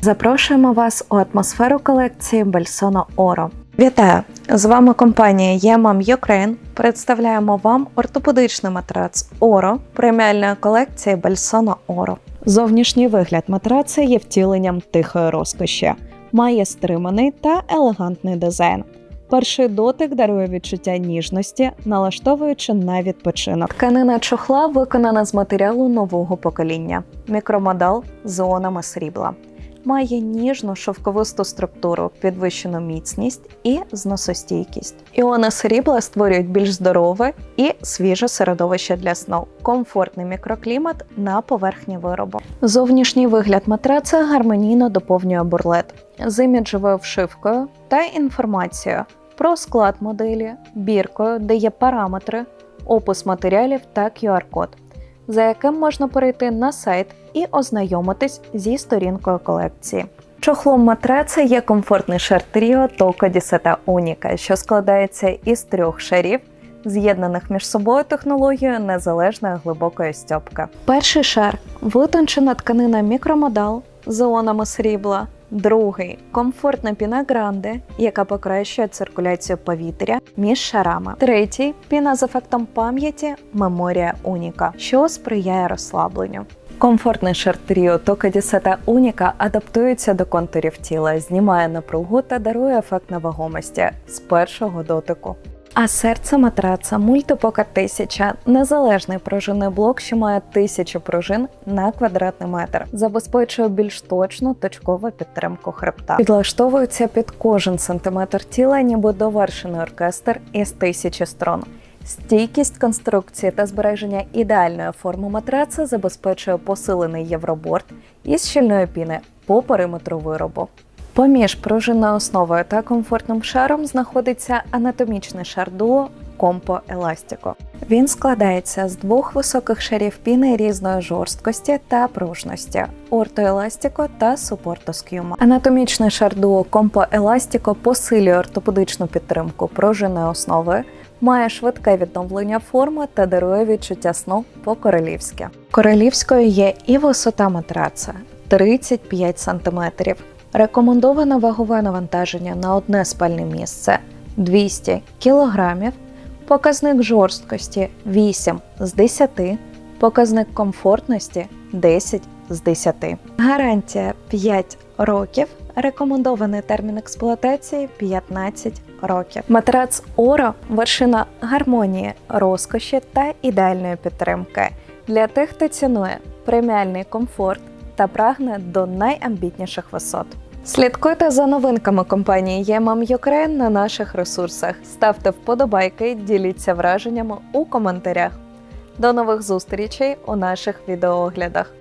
Запрошуємо вас у атмосферу колекції Бельсоно Оро. Вітаю! З вами компанія Ємам Ukraine. Представляємо вам ортопедичний матрац Оро преміальної колекції Бельсоно Оро. Зовнішній вигляд матраца є втіленням тихої розкоші, має стриманий та елегантний дизайн. Перший дотик дарує відчуття ніжності, налаштовуючи на відпочинок. Тканина чохла виконана з матеріалу нового покоління, мікромодал з іонами срібла. Має ніжну шовковисту структуру, підвищену міцність і зносостійкість. Іони срібла створюють більш здорове і свіже середовище для сну, комфортний мікроклімат на поверхні виробу. Зовнішній вигляд матраца гармонійно доповнює бурлет з іміджевою вшивкою та інформацією про склад моделі, біркою, де є параметри, опис матеріалів та QR-код, за яким можна перейти на сайт і ознайомитись зі сторінкою колекції. Чохлом матраца є комфортний шар Trio Toco Diseta Unica, що складається із трьох шарів, з'єднаних між собою технологією незалежної глибокої стьопки. Перший шар витончена тканина мікромодал з іонами срібла. Другий комфортна піна гранде, яка покращує циркуляцію повітря між шарами. Третій піна з ефектом пам'яті Меморія Уніка, що сприяє розслабленню. Комфортний шар Тріо Тока Дісета Уніка адаптується до контурів тіла, знімає напругу та дарує ефект невагомості з першого дотику. А серце матраца Мультипока 1000 – незалежний пружинний блок, що має тисячу пружин на квадратний метр, забезпечує більш точну точкову підтримку хребта. Підлаштовується під кожен сантиметр тіла, ніби довершений оркестр із тисячі струн. Стійкість конструкції та збереження ідеальної форми матраца забезпечує посилений євроборд із щільної піни по периметру виробу. Поміж пружинною основою та комфортним шаром знаходиться анатомічний шар дуо Компо Еластіко. Він складається з двох високих шарів піни різної жорсткості та пружності ортоеластіко та супортоскюма. Анатомічний шар дуо Компо Еластіко посилює ортопедичну підтримку пружинної основи, має швидке відновлення форми та дарує відчуття сну по-королівськи. Королівською є і висота матраца 35 см. Рекомендоване вагове навантаження на одне спальне місце 200 кг, показник жорсткості 8 з 10, показник комфортності 10 з 10. Гарантія 5 років. Рекомендований термін експлуатації 15 років. Матрац Оро вершина гармонії, розкоші та ідеальної підтримки для тих, хто цінує преміальний комфорт та прагне до найамбітніших висот. Слідкуйте за новинками компанії Ємам Ukraine на наших ресурсах. Ставте вподобайки, діліться враженнями у коментарях. До нових зустрічей у наших відеооглядах.